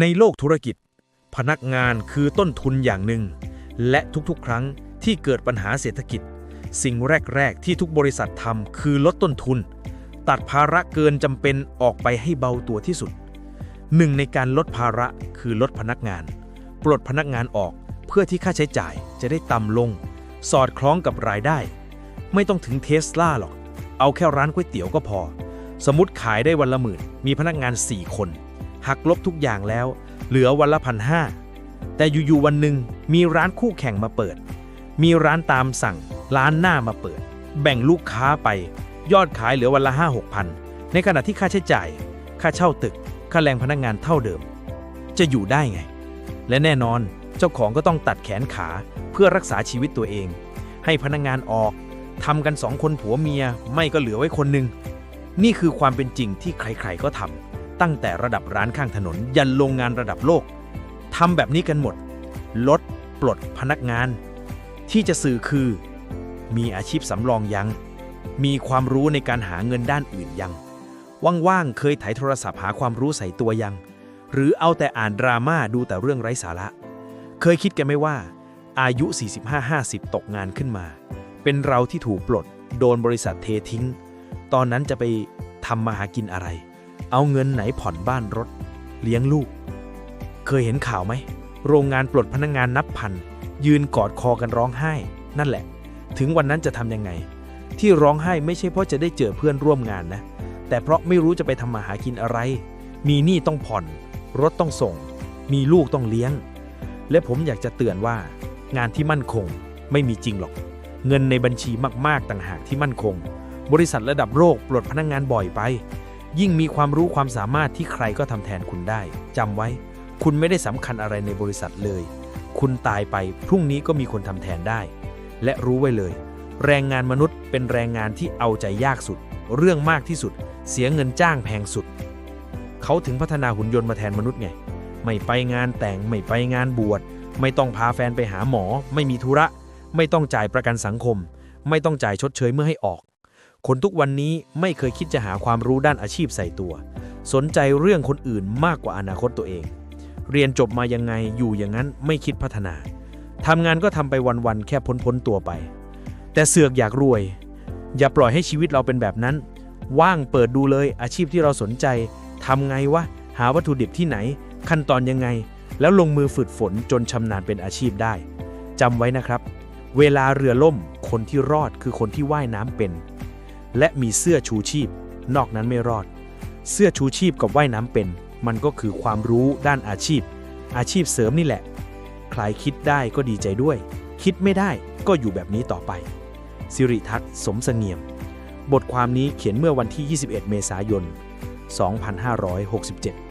ในโลกธุรกิจ พนักงานคือต้นทุนอย่างหนึ่ง และทุกๆ ครั้งที่เกิดปัญหาเศรษฐกิจ สิ่งแรก ๆ ที่ทุกบริษัททำคือลดต้นทุน ตัดภาระเกินจำเป็นออกไปให้เบาตัวที่สุดหนึ่งในการลดภาระคือลดพนักงาน ปลดพนักงานออกเพื่อที่ค่าใช้จ่ายจะได้ต่ำลง สอดคล้องกับรายได้ ไม่ต้องถึงเทสลาหรอก เอาแค่ร้านก๋วยเตี๋ยวก็พอ สมมติขายได้วันละหมื่น มีพนักงาน 4 คน หักลบทุกอย่างแล้ว เหลือวันละพันห้าแต่อยู่ๆวันหนึ่งมีร้านคู่แข่งมาเปิด มีร้านตามสั่ง ร้านหน้ามาเปิด แบ่งลูกค้าไป ยอดขายเหลือวันละ5 6พันในขณะที่ค่าใช้จ่าย ค่าเช่าตึก ค่าแรงพนักงานเท่าเดิม จะอยู่ได้ไง และแน่นอนเจ้าของก็ต้องตัดแขนขาเพื่อรักษาชีวิตตัวเอง ให้พนักงานออกทำกันสองคนผัวเมียไม่ก็เหลือไว้คนหนึ่งนี่คือความเป็นจริงที่ใครๆก็ทำ ตั้งแต่ระดับร้านข้างถนน ยันโรงงานระดับโลกทำแบบนี้กันหมด ลด ปลดพนักงาน ที่จะสื่อคือ มีอาชีพสำรองยัง มีความรู้ในการหาเงินด้านอื่นยัง ว่างๆ เคยไถโทรศัพท์หาความรู้ใส่ตัวยัง หรือเอาแต่อ่านดราม่าดูแต่เรื่องไร้สาระ เคยคิดกันไหมว่า อายุ 45-50 ตกงานขึ้นมา เป็นเราที่ถูกปลด โดนบริษัทเททิ้ง ตอนนั้นจะไปทำมาหากินอะไร เอาเงินไหนผ่อนบ้านรถ เลี้ยงลูก เคยเห็นข่าวไหม โรงงานปลดพนักงงานนับพัน ยืนกอดคอกันร้องไห้ นั่นแหละ ถึงวันนั้นจะทำยังไง ที่ร้องไห้ไม่ใช่เพราะจะได้เจอเพื่อนร่วมงานนะ แต่เพราะไม่รู้จะไปทำมาหากินอะไร มีหนี้ต้องผ่อน รถต้องส่ง มีลูกต้องเลี้ยง และผมอยากจะเตือนว่า งานที่มั่นคงไม่มีจริงหรอก เงินในบัญชีมากๆต่างหากที่มั่นคง บริษัทระดับโลกปลดพนักงงานบ่อยไป ยิ่งมีความรู้ความสามารถที่ใครก็ทำแทนคุณได้จำไว้ คุณไม่ได้สำคัญอะไรในบริษัทเลย คุณตายไปพรุ่งนี้ก็มีคนทำแทนได้ และรู้ไว้เลย แรงงานมนุษย์เป็นแรงงานที่เอาใจยากสุด เรื่องมากที่สุด เสียเงินจ้างแพงสุด เขาถึงพัฒนาหุ่นยนต์มาแทนมนุษย์ไง ไม่ไปงานแต่งไม่ไปงานบวช ไม่ต้องพาแฟนไปหาหมอ ไม่มีธุระ ไม่ต้องจ่ายประกันสังคม ไม่ต้องจ่ายชดเชยเมื่อให้ออก คนทุกวันนี้ไม่เคยคิดจะหาความรู้ด้านอาชีพใส่ตัว สนใจเรื่องคนอื่นมากกว่าอนาคตตัวเอง เรียนจบมายังไงอยู่อย่างนั้นไม่คิดพัฒนาทำงานก็ทำไปวันๆแค่พ้นๆตัวไป แต่เสือกอยากรวย อย่าปล่อยให้ชีวิตเราเป็นแบบนั้น ว่างเปิดดูเลยอาชีพที่เราสนใจทำไงวะหาวัตถุดิบที่ไหน ขั้นตอนยังไง แล้วลงมือฝึกฝนจนชำนาญเป็นอาชีพได้จำไว้นะครับ เวลาเรือล่ม คนที่รอดคือคนที่ว่ายน้ำเป็น และมีเสื้อชูชีพ นอกนั้นไม่รอด เสื้อชูชีพกับว่ายน้ำเป็น มันก็คือความรู้ด้านอาชีพ อาชีพเสริมนี่แหละ ใครคิดได้ก็ดีใจด้วย คิดไม่ได้ก็อยู่แบบนี้ต่อไป สิริทัศน์สมเสงี่ยม บทความนี้เขียนเมื่อวันที่ 21 เมษายน 2567